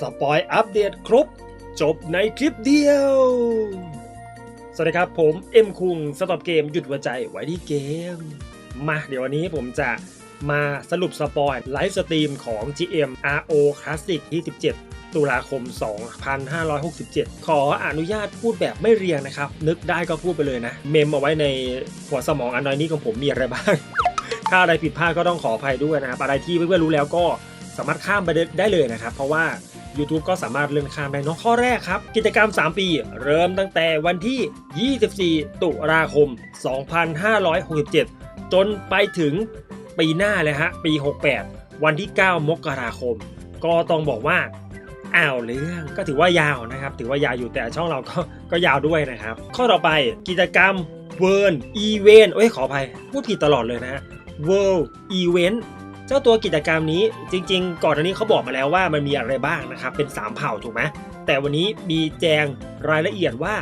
สปอยอัปเดตครบ จบในคลิปเดียว สวัสดีครับผมเอ็มคุงสต็อปเกมหยุดหัวใจไว้ที่เกม มาเดี๋ยววันนี้ผมจะมาสรุปสปอยไลฟ์สตรีมของ GM RO Classic ที่17ตุลาคม 2567 ขออนุญาตพูดแบบไม่เรียงนะครับ นึกได้ก็พูดไปเลยนะ เมมเอาไว้ในหัวสมองอันน้อยนี้ของผมมีอะไรบ้าง ถ้าอะไรผิดพลาดก็ต้องขออภัยด้วยนะครับ อะไรที่เพื่อนๆรู้แล้วก็สามารถข้ามไปได้เลยนะครับ เพราะว่า YouTube ก็สามารถเลื่อนข้ามได้เนอะข้อแรกครับ กิจกรรม 3 ปี เริ่มตั้งแต่วันที่ 24 ตุลาคม 2567 จนไปถึงปีหน้าเลยฮะ ปี 68 วันที่ 9 มกราคม ก็ต้องบอกว่าอ้าวเรื่องก็ถือว่ายาวนะครับ ถือว่ายาวอยู่แต่ช่องเราก็ก็ยาวด้วยนะครับ ข้อต่อไปกิจกรรม World Event เอ้ยขออภัยพูดผิดตลอดเลยนะฮะ World Event เจ้าตัวกิจกรรมนี้จริง ๆ ก่อนอันนี้เขาบอกมาแล้วว่ามันมีอะไรบ้างนะครับ เป็น 3 เผ่าถูกไหมแต่วันนี้มีแจงรายละเอียดว่า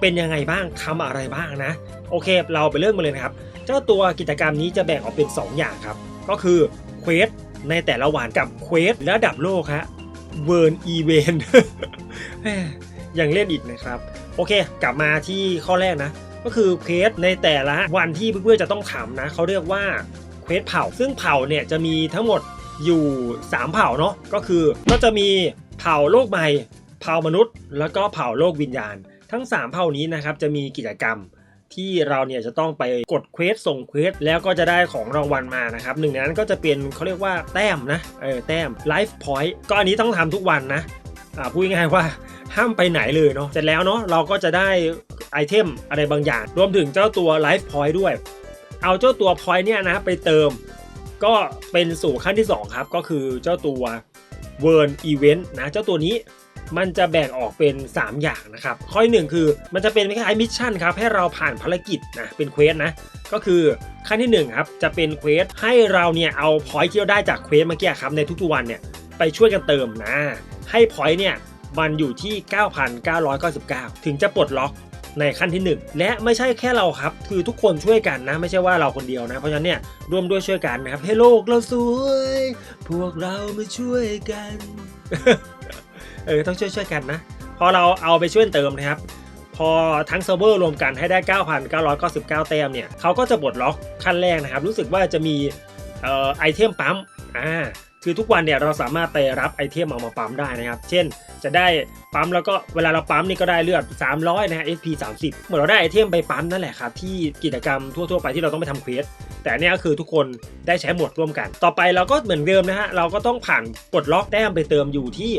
เป็นยังไงบ้างทำอะไรบ้างนะ โอเค เราไปเริ่มกันเลยนะครับ เจ้าตัวกิจกรรมนี้จะแบ่งออกเป็น 2 อย่างครับ ก็คือเควสในแต่ละวันกับเควสระดับโลกฮะเวิร์นอีเวนยังเล่นอีกนะครับ โอเค กลับมาที่ข้อแรกนะ ก็คือเควสในแต่ละวันที่เพื่อนๆจะต้องทำนะเขาเรียกว่า เควสเผ่า ซึ่งเผ่าเนี่ยจะมีทั้งหมดอยู่ 3 เผ่าเนาะก็คือก็จะมีเผ่าโลกใหม่เผ่ามนุษย์ แล้วก็เผ่าโลกวิญญาณ ทั้ง 3 เผ่านี้นะครับจะมีกิจกรรมที่เราเนี่ยจะต้องไปกดเควสส่งเควสแล้วก็จะได้ของรางวัลมานะครับหนึ่งในนั้นก็จะเป็นเขาเรียกว่าแต้มนะเออแต้มไลฟ์พอยต์ก็อันนี้ต้องทำทุกวันนะอ่าพูดง่ายๆว่าห้ามไปไหนเลยเนาะเสร็จแล้วเนาะเราก็จะได้ไอเทมอะไรบางอย่าง รวมถึงเจ้าตัวไลฟ์พอยต์ด้วย เอาเจ้าตัวพอยต์เนี่ยนะไปเติมก็เป็นสู่ขั้นที่ 2 ครับ ก็คือเจ้าตัว w o r l d Event นต์นะเจ้าตัวนี้มันจะแบ่งออกเป็น 3 อย่างนะครับ ข้อที่หนึ่งคือมันจะเป็นคล้ายมิชชั่นครับ ให้เราผ่านภารกิจนะเป็นเควสนะ ก็คือขั้นที่1ครับจะเป็นเควสให้เราเนี่ยเอาพอยต์ที่เราได้จากเควสเมื่อกี้ครับในทุกๆวันเนี่ยไปช่วยกันเติมนะ ให้พอยต์เนี่ยมันอยู่ที่ 9,999 ถึงจะปลดล็อก ในขั้นที่ 1 และไม่ใช่แค่เราครับ คือทุกคนช่วยกันนะ ไม่ใช่ว่าเราคนเดียวนะ เพราะฉะนั้นเนี่ยร่วมด้วยช่วยกันนะครับให้โลกเราสวย พวกเรามาช่วยกัน เออต้องช่วยช่วยกันนะ พอเราเอาไปช่วยเติมนะครับพอทั้งเซิร์ฟเวอร์รวมกันให้ได้ 9,999 แต้มเนี่ยเขาก็จะปลดล็อกขั้นแรกนะครับ รู้สึกว่าจะมีเอ่อไอเทมปั๊มอ่า คือทุกวันเนี่ยเราสามารถไปรับไอเทมเอามาปั๊มได้นะครับ เช่น จะได้ปั๊มแล้วก็เวลาเราปั๊มนี่ก็ได้เลือด 300 นะฮะ SP 30 เหมือนเราได้ไอเทมไปปั๊มนั่นแหละครับ ที่กิจกรรมทั่วๆไปที่เราต้องไปทำเควสแต่อันเนี้ยก็คือทุกคนได้ใช้หมวดร่วมกัน ต่อไปเราก็เหมือนเดิมนะฮะ เราก็ต้องผ่านปลดล็อกแต้มไปเติมอยู่ที่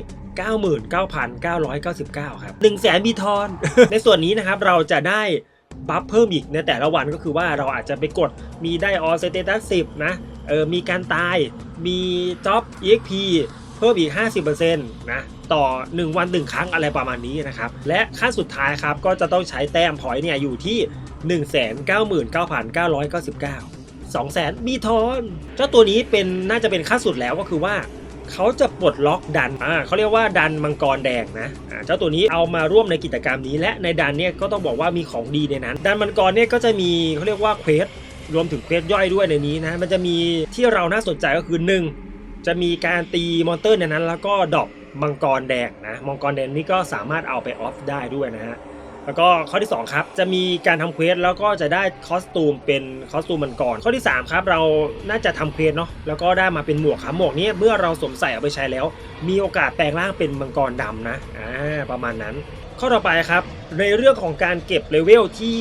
99,999 ครับ1 0 0 0 0แสนบีทอน ในส่วนนี้นะครับเราจะได้บัฟเพิ่มอีกในแต่ละวันก็คือว่าเราอาจจะไปกดมีได้ออสเตตัส10นะ เออมีการตายมีจ็อบ EXP เพิ่มอีก 50%นะต่อ 1 วัน 1 ครั้งอะไรประมาณนี้นะครับ และขั้นสุดท้ายครับ ก็จะต้องใช้แต้มพอยต์เนี่ยอยู่ที่ 199,999 200,000 มีทอนเจ้าตัวนี้เป็นน่าจะเป็นขั้นสุดแล้วก็คือว่าเขาจะปลดล็อกดันอ่าเขาเรียกว่าดันมังกรแดงนะอ่าเจ้าตัวนี้เอามาร่วมในกิจกรรมนี้ และในดันเนี่ยก็ต้องบอกว่ามีของดีในนั้น ดันมังกรเนี่ยก็จะมีเขาเรียกว่าเควส รวมถึงเควสย่อยด้วยในนี้นะ มันจะมีที่เราน่าสนใจก็คือ 1 จะมีการตีมอนเตอร์ในนั้น แล้วก็ดอปมังกรแดงนะ มังกรแดงนี่ก็สามารถเอาไปออฟได้ด้วยนะฮะ แล้วก็ข้อที่ 2 ครับ จะมีการทำเควสแล้วก็จะได้คอสตูมเป็นคอสตูมมังกร ข้อที่ 3 ครับ เราน่าจะทำเควสเนาะ แล้วก็ได้มาเป็นหมวกครับ หมวกนี้เมื่อเราสวมใส่เอาไปใช้แล้ว มีโอกาสแปลงร่างเป็นมังกรดำนะ อ่า ประมาณนั้น ข้อต่อไปครับ ในเรื่องของการเก็บเลเวลที่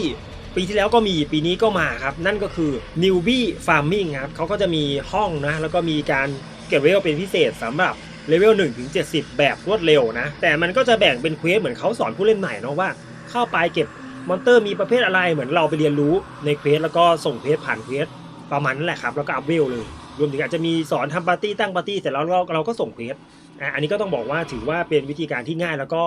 ปีที่แล้วก็มีปีนี้ก็มาครับ นั่นก็คือ newbie farming ครับเขาก็จะมีห้องนะ แล้วก็มีการเก็บเลเวลเป็นพิเศษสำหรับเลเวล1ถึง70 แบบรวดเร็วนะ แต่มันก็จะแบ่งเป็นเควสเหมือนเขาสอนผู้เล่นใหม่เนาะว่า เข้าไปเก็บมอนเตอร์มีประเภทอะไรเหมือนเราไปเรียนรู้ในเควสแล้วก็ส่งเควสผ่านเควสประมาณนั้นแหละครับ แล้วก็อัพเวลเลย รวมถึงอาจจะมีสอนทำปาร์ตี้ตั้งปาร์ตี้เสร็จแล้วเราเราก็ส่งเควสอันนี้ก็ต้องบอกว่าถือว่าเป็นวิธีการที่ง่ายแล้วก็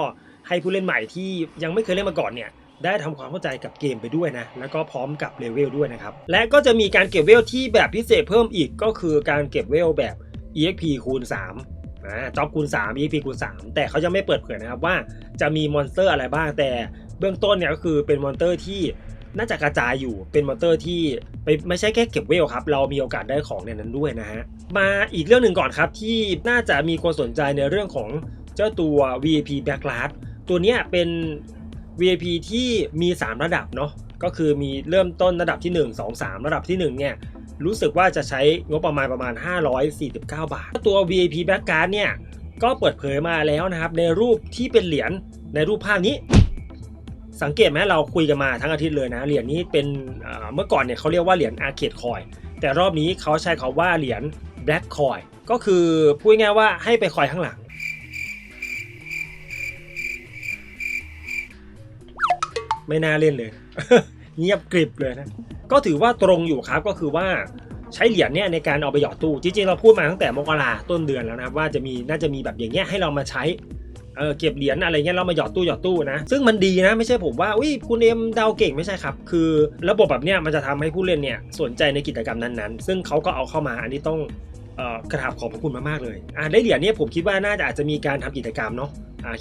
ให้ผู้เล่นใหม่ที่ยังไม่เคยเล่นมาก่อนเนี่ย ได้ทำความเข้าใจกับเกมไปด้วยนะ แล้วก็พร้อมกับเลเวลด้วยนะครับ และก็จะมีการเก็บเวลที่แบบพิเศษเพิ่มอีกก็คือการเก็บเวลแบบ EXP คูณ3อ่าจ็อบคูณ3 EXP คูณ3 แต่เขายังไม่เปิดเผยนะครับว่าจะมีมอนสเตอร์อะไรบ้างแต่เบื้องต้นเนี่ยก็คือเป็นมอนสเตอร์ที่น่าจะกระจายอยู่เป็นมอนสเตอร์ที่ไปไม่ใช่แค่เก็บเวลครับ เรามีโอกาสได้ของในนั้นด้วยนะฮะ มาอีกเรื่องหนึ่งก่อนครับที่น่าจะมีคนสนใจในเรื่องของเจ้าตัว VIP Backlash ตัวเนี้ยเป็น VIP ที่มี 3 ระดับเนาะก็คือมีเริ่มต้นระดับที่ 1 2 3 ระดับที่ 1 เนี่ย รู้สึกว่าจะใช้งบประมาณประมาณ 549 บาท ตัว VIP Backlash เนี่ย ก็เปิดเผยมาแล้วนะครับ ในรูปที่เป็นเหรียญในรูปภาพนี้ สังเกตไหมเราคุยกันมาทั้งอาทิตย์เลยนะ เหรียญนี้เป็นเมื่อก่อนเนี่ยเขาเรียกว่าเหรียญอาเคดคอยแต่รอบนี้เขาใช้คาว่าเหรียญ Black Coin ก็คือพูดง่ายว่าให้ไปคอยข้างหลัง ไม่น่าเล่นเลย เงียบกริบเลยนะ ก็ถือว่าตรงอยู่ครับก็คือว่าใช้เหรียญเนี่ยในการเอาไปหยอดตู้ จริงๆเราพูดมาตั้งแต่มกราต้นเดือนแล้วนะครับว่าจะมีน่าจะมีแบบอย่างเงี้ยให้เรามาใช้เออเก็บเหรียญอะไรเงี้ยเรามาหยอดตู้หยอดตู้นะ ซึ่งมันดีนะไม่ใช่ผมว่าอุ้ยคุณเอ็มเดาเก่งไม่ใช่ครับ คือระบบแบบเนี้ยมันจะทำให้ผู้เล่นเนี่ยสนใจในกิจกรรมนั้นๆ ซึ่งเขาก็เอาเข้ามาอันนี้ต้องกระถาบขอบพระคุณมากๆเลยอ่าได้เหรียญเนี่ยผมคิดว่าน่าจะอาจจะมีการทำกิจกรรมเนาะ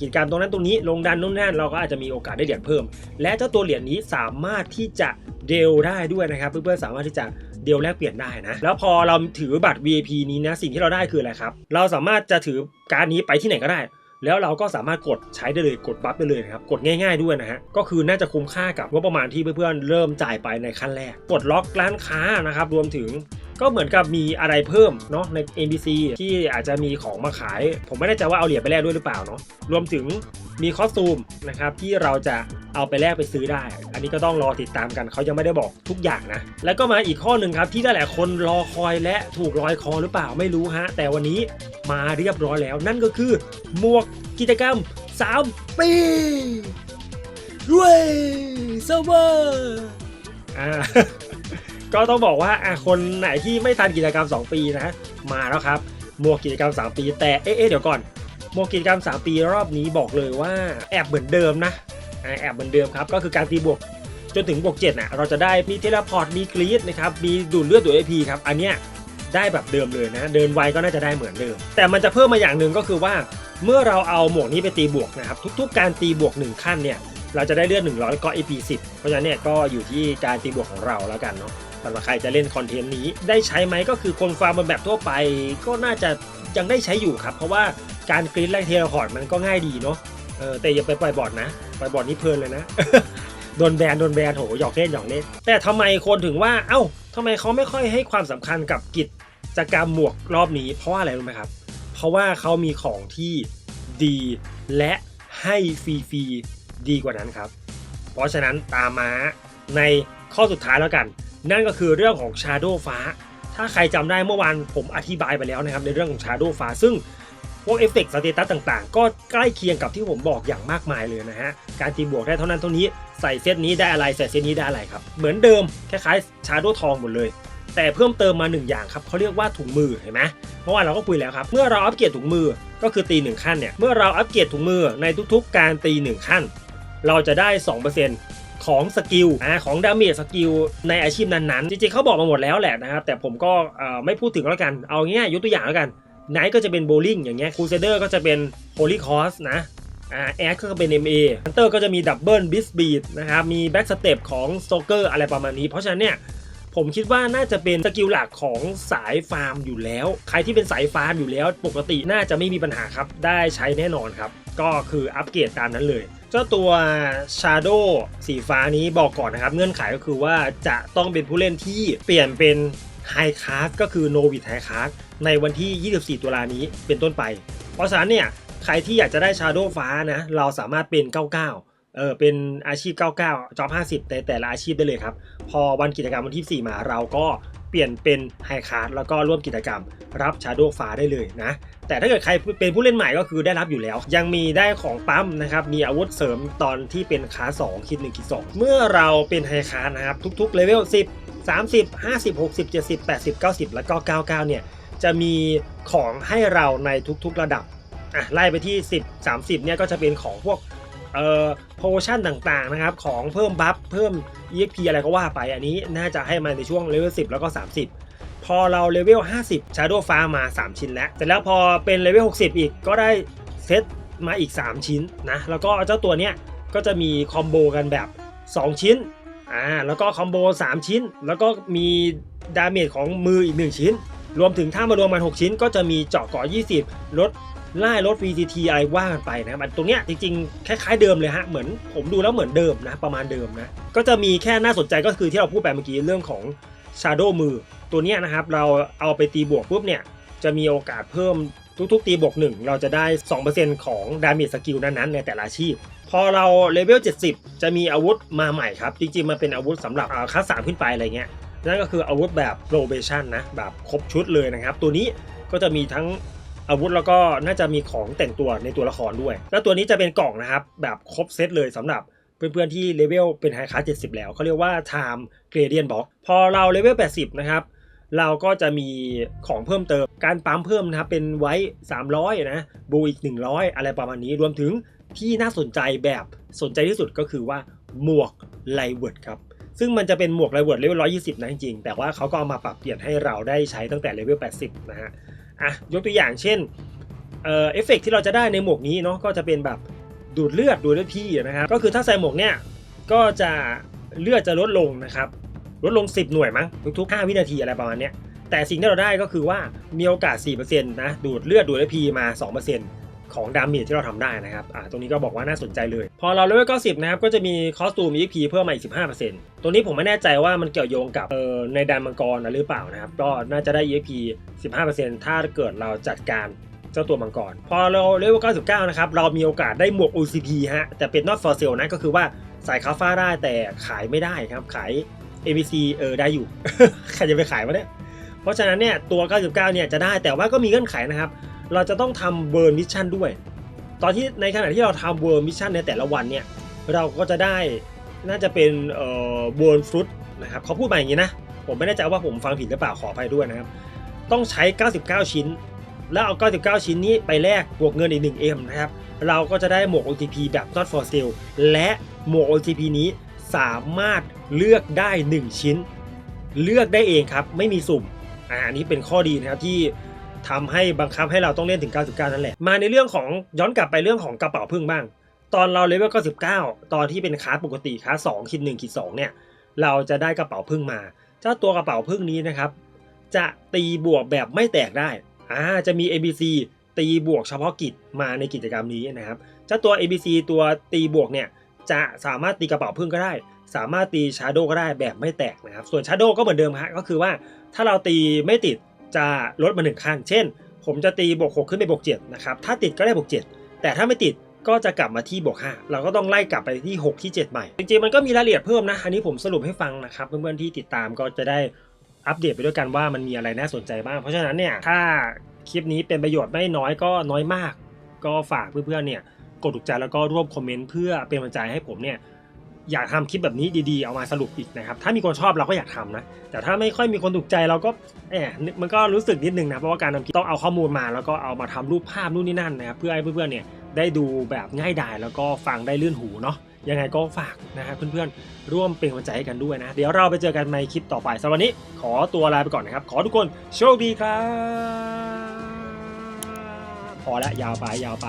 กิจกรรมตรงนั้นตรงนี้ลงดันนู่นนั่นเราก็อาจจะมีโอกาสได้เหรียญเพิ่ม และเจ้าตัวเหรียญนี้สามารถที่จะเดลได้ด้วยนะครับ เพื่อนๆสามารถที่จะเดลแลกเปลี่ยนได้นะ แล้วพอเราถือบัตร VIP นี้นะสิ่งที่เราได้คืออะไรครับ เราสามารถจะถือการดนี้ไปที่ไหนก็ได้ แล้วเราก็สามารถกดใช้ได้เลยกดบัฟได้เลยนะครับกดง่าย ๆด้วยนะฮะก็คือน่าจะคุ้มค่ากับงบประมาณที่เพื่อนๆเริ่มจ่ายไปในขั้นแรก กดล็อกร้านค้านะครับรวมถึง ก็เหมือนกับมีอะไรเพิ่มเนาะใน NPC ที่อาจจะมีของมาขาย ผมไม่แน่ใจว่าเอาเหรียญไปแลกด้วยหรือเปล่าเนาะรวมถึงมีคอสตูมนะครับที่เราจะเอาไปแลกไปซื้อได้ อันนี้ก็ต้องรอติดตามกันเขายังไม่ได้บอกทุกอย่างนะ แล้วก็มาอีกข้อหนึ่งครับที่หลายคนรอคอยและถูกลอยคอหรือเปล่าไม่รู้ฮะ แต่วันนี้มาเรียบร้อยแล้ว นั่นก็คือหมวกกิจกรรม 3 ปีด้วยเซิร์เวอร์อ่า ก็ต้องบอกว่าคนไหนที่ไม่ทันกิจกรรม 2 ปีนะ มาแล้วครับหมวกกิจกรรม 3 ปี แต่เอ๊ะเดี๋ยวก่อนหมวกกิจกรรม 3 ปีรอบนี้บอกเลยว่าแอบเหมือนเดิมนะแอบเหมือนเดิมครับ ก็คือการตีบวกจนถึงบวก7น่ะเราจะได้มีเทเลพอร์ตมีกรีดนะครับมีดูดเลือดดูดไอพีครับอันเนี้ยได้แบบเดิมเลยนะ เดินไวก็น่าจะได้เหมือนเดิม แต่มันจะเพิ่มมาอย่างหนึ่งก็คือว่า เมื่อเราเอาหมวกนี้ไปตีบวกนะครับ ทุกๆ การตีบวก 1 ขั้นเนี่ย เราจะได้เลือด100แล้วก็ AP 10 เพราะฉะนั้นเนี่ยก็อยู่ที่การตีบวกของเราแล้วกันเนาะำหรับใครจะเล่นคอนเทนต์นี้ ได้ใช้ไหมก็คือคนฟาร์มบนแบบทั่วไป ก็น่าจะยังได้ใช้อยู่ครับ เพราะว่าการกรีดแลกเทเลพอร์ตมันก็ง่ายดีเนาะเออแต่อย่าไปปล่อยบอร์ดนะปล่อยบอร์ดนี่เพลินเลยนะโดนแบนโดนแบนโหหยอกเล่นหยอกเล่นแต่ทำไมคนถึงว่าเอ้าทำไมเขาไม่ค่อยให้ความสำคัญกับกิจกรรมหมวกรอบนี้ เพราะว่าอะไรรู้ไหมครับ เพราะว่าเขามีของที่ดีและให้ฟรีๆดีกว่านั้นครับ เพราะฉะนั้นตามมาในข้อสุดท้ายแล้วกัน นั่นก็คือเรื่องของ Shadow ฟ้า ถ้าใครจำได้เมื่อวานผมอธิบายไปแล้วนะครับในเรื่องของ Shadow ฟ้า ซึ่งพวกเอฟเฟกต์สเตตัสต่างๆ ก็ใกล้เคียงกับที่ผมบอกอย่างมากมายเลยนะฮะ การตีบวกได้เท่านั้นเท่านี้ ใส่เซตนี้ได้อะไร ใส่เซตนี้ได้อะไรครับ เหมือนเดิม คล้ายๆ Shadow ทองหมดเลย แต่เพิ่มเติมมาหนึ่งอย่างครับเขาเรียกว่าถุงมือเห็นไหมเมื่อวานเราก็คุยแล้วครับ เมื่อเราอัปเกรดถุงมือ ก็คือตีหนึ่งขั้นเนี่ย เมื่อเราอัปเกรดถุงมือในทุกๆ การตีหนึ่งขั้น เราจะได้ 2% ของสกิลอ่าของดาเมจสกิลในอาชีพนั้นๆ จริงๆเขาบอกมาหมดแล้วแหละนะครับ แต่ผมก็ไม่พูดถึงแล้วกัน เอาง่ายๆยกตัวอย่างแล้วกันไนท์ก็จะเป็นโบลิ่งอย่างเงี้ยคูเซเดอร์ก็จะเป็นโฮลี่คอสนะอ่าแอดก็เป็น MA ฮันเตอร์ก็จะมีดับเบิลบิสบีดนะครับ มีแบ็กสเต็ปของสโซเกอร์อะไรประมาณนี้ เพราะฉะนั้นเนี่ยผมคิดว่าน่าจะเป็นสกิลหลักของสายฟาร์มอยู่แล้ว ใครที่เป็นสายฟาร์มอยู่แล้ว ปกติน่าจะไม่มีปัญหาครับ ได้ใช้แน่นอนครับ ก็คืออัปเกรดตามนั้นเลย เจ้าตัว Shadow สีฟ้านี้บอกก่อนนะครับ เงื่อนไขก็คือว่าจะต้องเป็นผู้เล่นที่เปลี่ยนเป็น High Class ก็คือ Novice High Class ในวันที่ 24 ตุลานี้เป็นต้นไป เพราะฉะนั้นเนี่ยใครที่อยากจะได้ Shadow ฟ้านะ เราสามารถเป็น 99 เออเป็นอาชีพ 99 จอบ50 แต่แต่ละอาชีพได้เลยครับ พอวันกิจกรรมวันที่ 4 มาเราก็เปลี่ยนเป็นไฮคาร์ดแล้วก็ร่วมกิจกรรม รับชาโดฟ้าได้เลยนะ แต่ถ้าเกิดใครเป็นผู้เล่นใหม่ก็คือได้รับอยู่แล้ว ยังมีได้ของปั๊มนะครับ มีอาวุธเสริมตอนที่เป็นคา2คิด1คิด2เมื่อเราเป็นไฮคาร์นะครับ ทุกๆเลเวล10 30 50 60 70 80 90 แล้วก็ 99 เนี่ย จะมีของให้เราในทุกๆระดับอะไล่ไปที่ 10 30 เนี่ยก็จะเป็นของพวกเอ่อโพชั่นต่างๆนะครับ ของเพิ่มบัฟเพิ่ม EXP อะไรก็ว่าไปอันนี้น่าจะให้มาในช่วงเลเวล10 แล้วก็ 30 พอเราเลเวล 50 Shadow ฟ้ามา 3 ชิ้นแล้วแต่แล้วพอเป็นเลเวล 60 อีกก็ได้เซตมาอีก 3 ชิ้นนะ แล้วก็เจ้าตัวเนี้ยก็จะมีคอมโบกันแบบ 2 ชิ้น อ่า แล้วก็คอมโบ 3 ชิ้น แล้วก็มีดาเมจของมืออีก 1 ชิ้น รวมถึงถ้ามารวมกัน 6 ชิ้น ก็จะมีเจาะกาะ20 ลดไล่รถ VCT อะไรว่ากันไปนะครับอันตรงเนี้ยจริงๆ คล้ายๆเดิมเลยฮะ เหมือนผมดูแล้วเหมือนเดิมนะ ประมาณเดิมนะ ก็จะมีแค่น่าสนใจก็คือที่เราพูดไปเมื่อกี้เรื่องของ Shadow มือตัวนี้นะครับเราเอาไปตีบวกปุ๊บเนี่ยจะมีโอกาสเพิ่มทุกๆ ตีบวก1เราจะได้ 2%ของ Damage Skill นั้นๆ ในแต่ละอาชีพ พอเราเลเวล 70 จะมีอาวุธมาใหม่ครับ จริงๆ มันเป็นอาวุธสำหรับอ่าคัสสามขึ้นไปอะไรเงี้ย นั่นก็คืออาวุธแบบ probation นะ แบบครบชุดเลยนะครับ ตัวนี้ก็จะมีทั้งอาวุธแล้วก็น่าจะมีของแต่งตัวในตัวละครด้วย แล้วตัวนี้จะเป็นกล่องนะครับ แบบครบเซตเลยสำหรับ เพื่อนๆที่เลเวลเป็นไฮคลาส70แล้วเขาเรียกว่า time gradient box พอเราเลเวล80นะครับเราก็จะมีของเพิ่มเติม การปั๊มเพิ่มนะครับเป็นไว้ 300 นะบูอีก 100 อะไรประมาณนี้รวมถึงที่น่าสนใจแบบสนใจที่สุดก็คือว่าหมวกไลเวิร์ดครับ ซึ่งมันจะเป็นหมวกไลเวิร์ดเลเวล 120 นะจริงๆแต่ว่าเขาก็เอามาปรับเปลี่ยนให้เราได้ใช้ตั้งแต่เลเวล 80 นะฮะอะยกตัวอย่างเช่นเออเอฟเฟกต์ที่เราจะได้ในหมวกนี้เนาะก็จะเป็นแบบ ดูดเลือดดูดเลือดพี่นะครับ ก็คือถ้าใส่หมวกเนี่ยก็จะเลือดจะลดลงนะครับ ลดลง 10 หน่วยมั้งทุกๆ 5 วินาทีอะไรประมาณเนี้ยแต่สิ่งที่เราได้ก็คือว่ามีโอกาส 4%นะดูดเลือดดูดเลือดพีมา 2%ของดาเมจที่เราทำได้นะครับอ่าตรงนี้ก็บอกว่าน่าสนใจเลย พอเราเลเวล90นะครับก็จะมีคอสตูม EXP เพิ่มมาอีก15%ตรงนี้ผมไม่แน่ใจว่ามันเกี่ยวโยงกับเอ่อในดนมังกรนะหรือเปล่านะครับ ก็น่าจะได้ EXP 15%ถ้าเกิดเราจัดการ เจ้าตัวมังกร พอเราเลเวล99 นะครับ เรามีโอกาสได้หมวก OCP ฮะ แต่เป็น not for sale นะ ก็คือว่าใส่คาฟ้าได้แต่ขายไม่ได้ครับ ขาย ABC เออได้อยู่ ใครจะไปขายวะเนี่ย เพราะฉะนั้นเนี่ยตัว 99 เนี่ยจะได้แต่ว่าก็มีเงื่อนไขนะครับ เราจะต้องทำเวิร์นมิชชั่นด้วย ตอนที่ในขณะที่เราทำเวิร์นมิชชั่นในแต่ละวันเนี่ย เราก็จะได้น่าจะเป็นเอ่อเวิร์นฟรุตนะครับเขาพูดมาอย่างนี้นะ ผมไม่แน่ใจว่าผมฟังผิดหรือเปล่าขออภัยด้วยนะครับ ต้องใช้ 99 ชิ้น แล้วเอา 99 ชิ้นนี้ไปแลกบวกเงินอีก 1M นะครับ เราก็จะได้หมวก OTP แบบ not for sale และหมวก OTP นี้สามารถเลือกได้ 1 ชิ้น เลือกได้เองครับ ไม่มีสุ่มอ่าอันนี้เป็นข้อดีนะครับที่ทำให้บังคับให้เราต้องเล่นถึง 99 นั่นแหละ มาในเรื่องของย้อนกลับไปเรื่องของกระเป๋าพึ่งบ้าง ตอนเราเลเวล 99 ตอนที่เป็นคลาสปกติคลาส2คิด1คิด2เนี่ย เราจะได้กระเป๋าพึ่งมา เจ้าตัวกระเป๋าพึ่งนี้นะครับ จะตีบวกแบบไม่แตกได้ อ่าจะมี ABC ตีบวกเฉพาะกิจมาในกิจกรรมนี้นะครับเจ้าตัว ABC ตัวตีบวกเนี่ยจะสามารถตีกระเป๋าพึ่งก็ได้ สามารถตีชาร์โดก็ได้แบบไม่แตกนะครับ ส่วนชาร์โดก็เหมือนเดิมฮะก็คือว่าถ้าเราตีไม่ติดจะลดมาหนึ่งขั้นเช่น ผมจะตีบวก6ขึ้นไปบวก7นะครับถ้าติดก็ได้บวก7แต่ถ้าไม่ติดก็จะกลับมาที่บวก5เราก็ต้องไล่กลับไปที่ 6 ที่ 7 ใหม่ จริงๆมันก็มีรายละเอียดเพิ่มนะ อันนี้ผมสรุปให้ฟังนะครับ เพื่อนๆที่ติดตามก็จะได้ อัปเดตไปด้วยกันว่ามันมีอะไรน่าสนใจบ้าง เพราะฉะนั้นเนี่ยถ้าคลิปนี้เป็นประโยชน์ไม่น้อยก็น้อยมาก ก็ฝากเพื่อนๆเนี่ยกดถูกใจแล้วก็ร่วมคอมเมนต์เพื่อเป็นกำลังใจให้ผมเนี่ยอยากทำคลิปแบบนี้ดีๆ เอามาสรุปอีกนะครับ ถ้ามีคนชอบเราก็อยากทำนะ แต่ถ้าไม่ค่อยมีคนถูกใจเราก็แอบมันก็รู้สึกนิดนึงนะ เพราะว่าการทำคลิปต้องเอาข้อมูลมาแล้วก็เอามาทำรูปภาพนู่นนี่นั่นนะครับ เพื่อให้เพื่อนๆเนี่ย ได้ดูแบบง่ายดายแล้วก็ฟังได้ลื่นหูเนาะยังไงก็ฝากนะครับเพื่อนๆ ร่วมเป็นกำลังใจให้กันด้วยนะ เดี๋ยวเราไปเจอกันในคลิปต่อไปสำหรับวันนี้ ขอตัวลาไปก่อนนะครับ ขอทุกคนโชคดีครับ พอแล้วยาวไปยาวไป